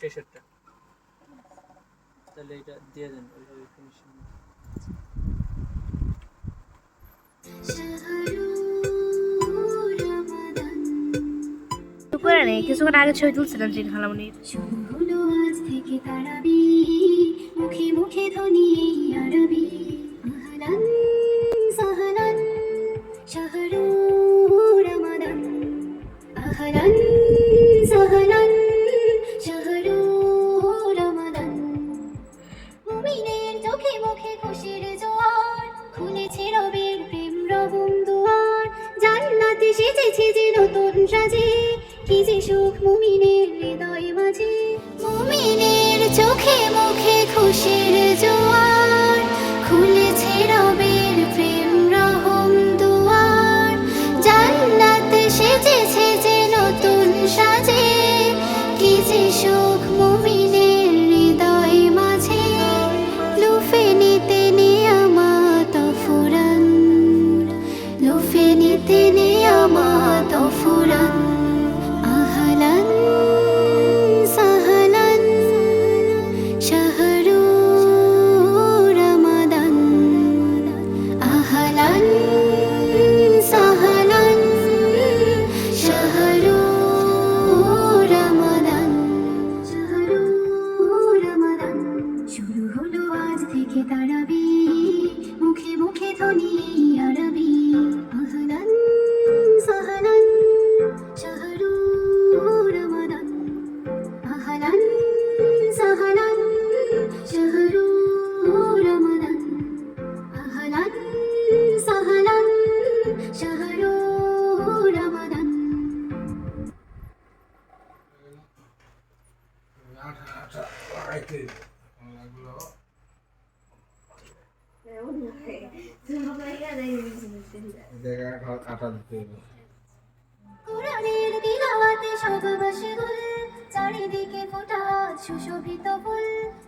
শেষেরটা। তাহলে এটা দিয়ে দেন ওই ওই ফিনিশিং করে নেই কিছুক্ষণ আগে ছবি তুলছিলাম জিন খালামনির শুরু হলো আজ থেকে তারাবি মুখে মুখে ধ্বনি আরবি আহলান সাহলান শাহরু রমাদান আহলান সাজে কি যে সুখ মুমিনের হৃদয় মাঝে। মুমিনের চোখে মুখে খুশির জোয়ার খুলেছে রবের আজ থেকে তারাবি মুখে মুখে ধ্বনি আরবি। আহলান সাহলান শাহরু রমাদান আহলান সাহলান শাহরু রমাদান আহলান সাহলান শাহরু রমাদান জায়গায় আটা দিতে কোরআনের চারিদিকে ফোটা সুশোভিত ফুল।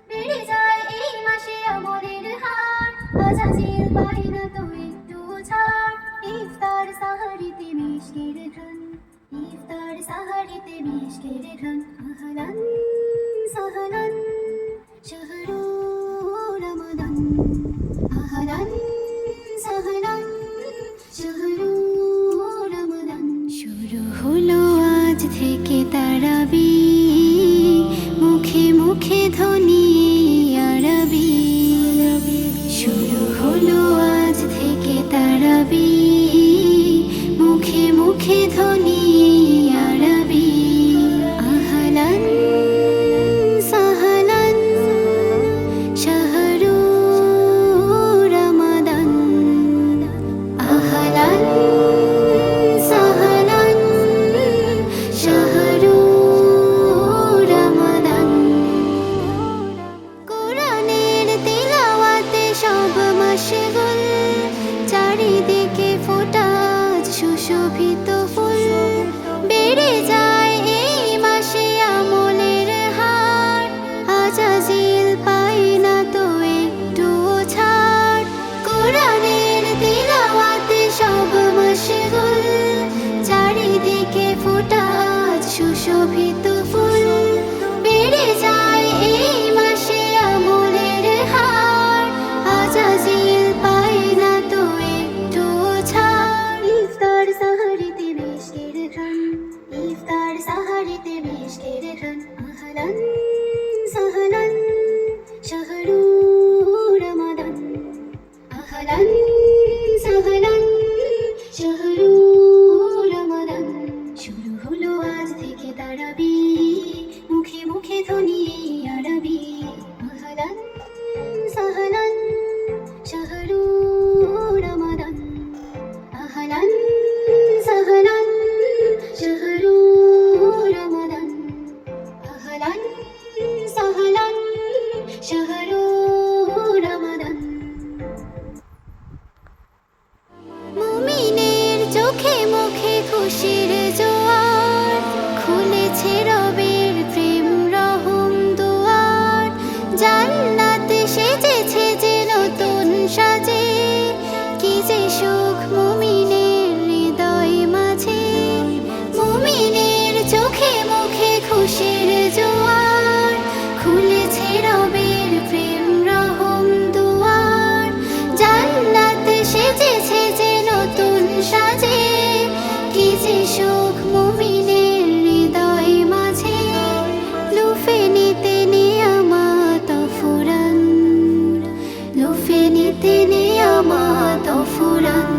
বেড়ে যায় এই মাসে আমলের হার। আজাজিল না তো একটু ছাড় ইফতার সাহারিতে মিষ্টির ঘ্রাণ ইফতার সাহারিতে মিষ্টির ঘ্রাণ আহলান সাহলান। থেকে তারাবি মুখে মুখে ধ্বনি আজ থেকে তারাবি মুখে মুখে ধ্বনি আহলান সাহলান শাহরু রমাদান আহলান, সাহলান শাহরু রমাদান আহলান, সাহলান শাহরু চোখে মুখে খুশির জো 豆腐人